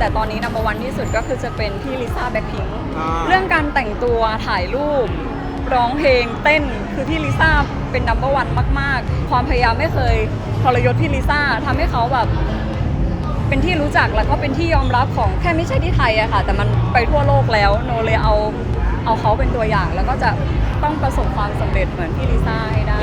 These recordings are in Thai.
แต่ตอนนี้นัมเบอร์วันที่สุดก็คือจะเป็นพี่ลิซ่าแบ็คพิงอ่า เรื่องการแต่งตัวถ่ายรูป ร้องเพลงเต้นคือพี่ลิซ่าเป็นนัมเบอร์วันมาก ๆ ความพยายามไม่เคยทรยศพี่ลิซ่าทำให้เขาแบบ เป็นที่รู้จักแล้วก็เป็นที่ยอมรับของแค่ไม่ใช่ที่ไทยอะค่ะ แต่มันไปทั่วโลกแล้วโนเลยเอาเอาเขาเป็นตัวอย่าง แล้วก็จะต้องประสบความสำเร็จเหมือนพี่ลิซ่าให้ได้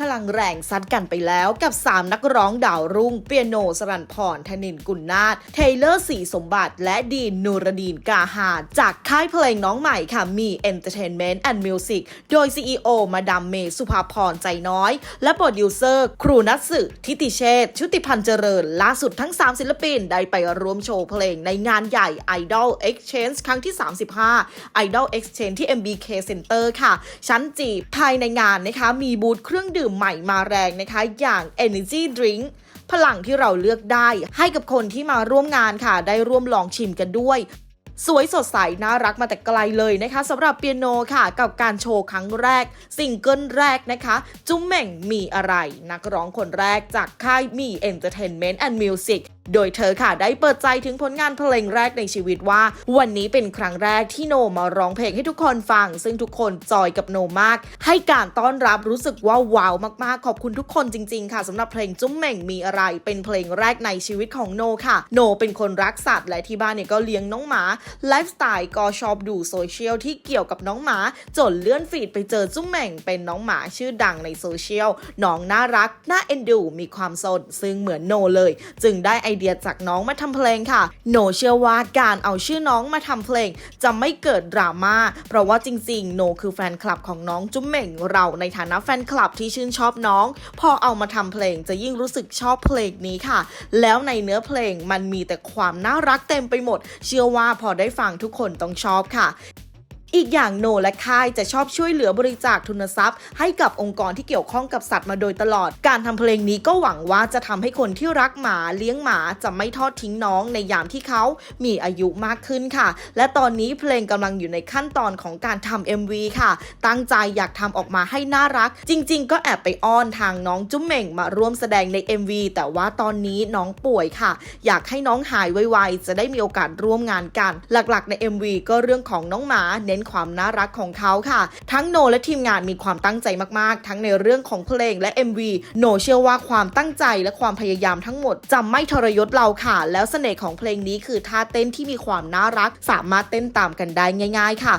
พลังแรงซัดกันไปแล้วกับ 3 นักร้องดาวรุ่ง เปียโนสรันพรธนินกุลนาถเทเลอร์สีสมบัติ และดีนนูรดีนกาฮาจากค่ายเพลงน้องใหม่ค่ะมี Entertainment and Music โดย CEO มาดามเมย์สุภาพรใจน้อย และโปรดิวเซอร์ ครูนัทสึทิติเชษชุติพันธ์เจริญ ล่าสุดทั้ง 3 ศิลปิน ได้ไปร่วมโชว์เพลงในงานใหญ่ Idol Exchange ครั้งที่ 35 Idol Exchange ที่ MBK Center ค่ะ ชั้นจีภายในงานนะคะมีบูธเครื่องดื่มใหม่มาแรงนะคะ อย่าง Energy Drink พลังที่เราเลือกได้ ให้กับคนที่มาร่วมงานค่ะ ได้ร่วมลองชิมกันด้วยสวยสดใสน่ารักมาแต่ไกลเลยนะคะสำหรับเปียโนค่ะ กับการโชว์ครั้งแรกซิงเกิลแรกนะคะ จุ้มเหม่งมีอะไร นักร้องคนแรกจากค่ายมี Entertainment and Music โดยเธอค่ะได้เปิดใจถึงผลงานเพลงแรกในชีวิตว่า วันนี้เป็นครั้งแรกที่โนมาร้องเพลงให้ทุกคนฟัง ซึ่งทุกคนจอยกับโนมาก ให้การต้อนรับรู้สึกว่าว้าวมากๆ ขอบคุณทุกคนจริง ๆ ค่ะสำหรับเพลงจุ้มเหม่งมีอะไร เป็นเพลงแรกในชีวิตของโนค่ะ โนเป็นคนรักสัตว์และที่บ้านเนี่ยก็เลี้ยงน้องหมาไลฟ์สไตล์ก็ชอบดูโซเชียลที่เกี่ยวกับน้องหมาจนเลื่อนฟีดไปเจอจุ้มเหม่งเป็นน้องหมาชื่อดังในโซเชียลน้องน่ารักน่าเอ็นดูมีความสนซึ่งเหมือนโนเลย จึงได้ไอเดียจากน้องมาทำเพลงค่ะโนเชื่อว่าการเอาชื่อน้องมาทำเพลง จะไม่เกิดดราม่าเพราะว่าจริงๆโนคือแฟนคลับของน้องจุ้มเหม่งเราในฐานะแฟนคลับที่ชื่นชอบน้อง พอเอามาทำเพลงจะยิ่งรู้สึกชอบเพลงนี้ค่ะ แล้วในเนื้อเพลงมันมีแต่ความน่ารักเต็มไปหมด เชื่อว่าพอได้ฟังทุกคนต้องชอบค่ะ อีกอย่างโนและค่ายจะชอบช่วยเหลือบริจาคทุนทรัพย์ ให้กับองค์กรที่เกี่ยวข้องกับสัตว์มาโดยตลอด การทำเพลงนี้ก็หวังว่าจะทำให้คนที่รักหมาเลี้ยงหมาจะไม่ทอดทิ้งน้องในยามที่เขามีอายุมากขึ้นค่ะ และตอนนี้เพลงกำลังอยู่ในขั้นตอนของการทำ MV ค่ะ ตั้งใจอยากทำออกมาให้น่ารัก จริง ๆ ก็แอบไปอ้อนทางน้องจุ๊มเหม่งมาร่วมแสดงใน MV แต่ว่าตอนนี้น้องป่วยค่ะ อยากให้น้องหายไวๆจะได้มีโอกาสร่วมงานกัน หลักๆ ใน MV ก็เรื่องของน้องหมาเน้นความน่ารักของเขาค่ะ ทั้งโนและทีมงานมีความตั้งใจมากๆ ทั้งในเรื่องของเพลงและ MV โนเชื่อว่าความตั้งใจและความพยายามทั้งหมดจะไม่ทรยศเราค่ะ แล้วเสน่ห์ของเพลงนี้คือท่าเต้นที่มีความน่ารัก สามารถเต้นตามกันได้ง่าย ๆ ค่ะ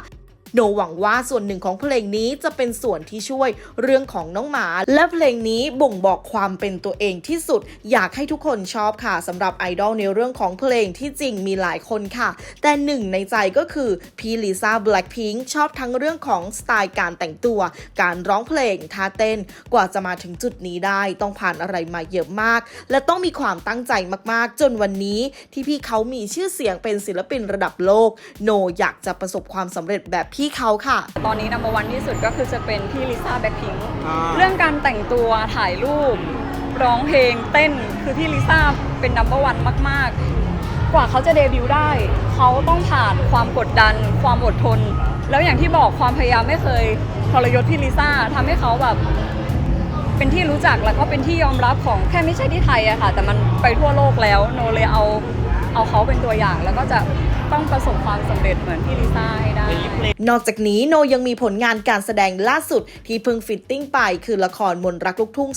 โนหวังว่าส่วนหนึ่งของเพลงนี้จะเป็นส่วนที่ช่วยเรื่องของน้องหมา และเพลงนี้บ่งบอกความเป็นตัวเองที่สุด อยากให้ทุกคนชอบค่ะสำหรับไอดอลในเรื่องของเพลงที่จริงมีหลายคนค่ะ แต่หนึ่งในใจก็คือพี่ลิซ่าแบล็คพิงชอบทั้งเรื่องของสไตล์การแต่งตัว การร้องเพลงท่าเต้นกว่าจะมาถึงจุดนี้ได้ต้องผ่านอะไรมาเยอะมาก และต้องมีความตั้งใจมากๆ จนวันนี้ที่พี่เขามีชื่อเสียงเป็นศิลปินระดับโลก โนอยากจะประสบความสำเร็จแบบพี่เขาค่ะ ตอนนี้นัมเบอร์วันที่สุดก็คือจะเป็นพี่ลิซ่าแบ็คพิงอ่า เรื่องการแต่งตัวถ่ายรูป ร้องเพลงเต้นคือพี่ลิซ่าเป็นนัมเบอร์วันมาก ๆ กว่าเขาจะเดบิวต์ได้ เขาต้องผ่านความกดดัน ความอดทน แล้วอย่างที่บอกความพยายามไม่เคยทรยศพี่ลิซ่าทำให้เขาแบบ เป็นที่รู้จักแล้วก็เป็นที่ยอมรับของแค่ไม่ใช่ที่ไทยอะค่ะ แต่มันไปทั่วโลกแล้วโนเลยเอาเอาเขาเป็นตัวอย่าง แล้วก็จะ ต้องประสบความสำเร็จเหมือนพี่ลิซ่าให้ได้ นอกจากนี้โนยังมีผลงานการแสดงล่าสุดที่เพิ่งฟิตติ้งไปคือละครมนรักลูกทุ่ง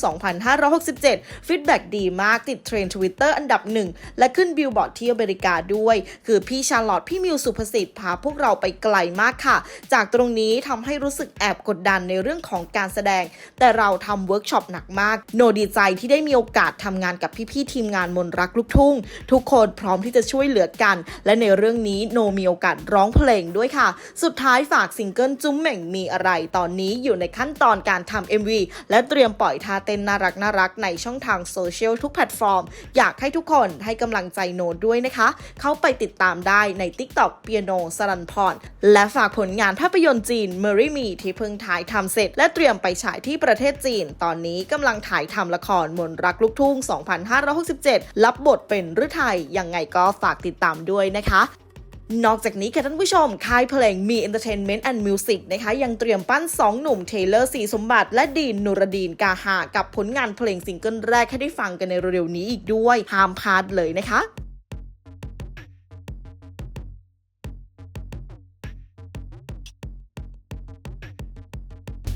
2567 ฟีดแบ็กดีมากติดเทรนด์ทวิตเตอร์อันดับหนึ่ง และขึ้นบิลบอร์ดที่อเมริกาด้วย คือพี่ชาร์ลอตพี่มิวสุภสิทธิ์พาพวกเราไปไกลมากค่ะ จากตรงนี้ทำให้รู้สึกแอบกดดันในเรื่องของการแสดง แต่เราทำเวิร์กช็อปหนักมาก โนดีใจที่ได้มีโอกาสทำงานกับพี่ๆทีมงานมนรักลูกทุ่ง ทุกคนพร้อมที่จะช่วยเหลือกัน และในเรื่องนี้โนมีโอกาสร้องเพลงด้วยค่ะ สุดท้ายฝากซิงเกิลจุ้มเหม่งมีอะไรตอนนี้อยู่ในขั้นตอนการทำ MV และเตรียมปล่อยท่าเต้นน่ารักน่ารักในช่องทางโซเชียลทุกแพลตฟอร์ม อยากให้ทุกคนให้กำลังใจโนด้วยนะคะ เข้าไปติดตามได้ใน TikTok เปียโนสรันพรและฝากผลงานภาพยนตร์จีน m e r r y Me ที่เพิ่งถ่ายทำเสร็จ และเตรียมไปฉายที่ประเทศจีน ตอนนี้กำลังถ่ายทำละครมนรักลูกทุ่ง 2567 รับบทเป็นฤทัยยังไงก็ฝากติดตามด้วยนะคะ นอกจากนี้ค่ะท่านผู้ชม ค่ายเพลงมี Entertainment and Music นะคะ ยังเตรียมปั้น 2 หนุ่มเทเลอร์สีสมบัติ และดีนนุรดีนกาหา กับผลงานเพลงซิงเกิลแรกให้ได้ฟังกันในเร็วๆนี้อีกด้วยห้ามพลาดเลยนะคะ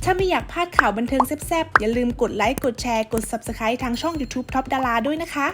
ถ้าไม่อยากพลาดข่าวบันเทิงแซ่บๆ อย่าลืมกดไลค์ กดแชร์ กด Subscribe ทางช่อง YouTube Top ดาราด้วยนะคะ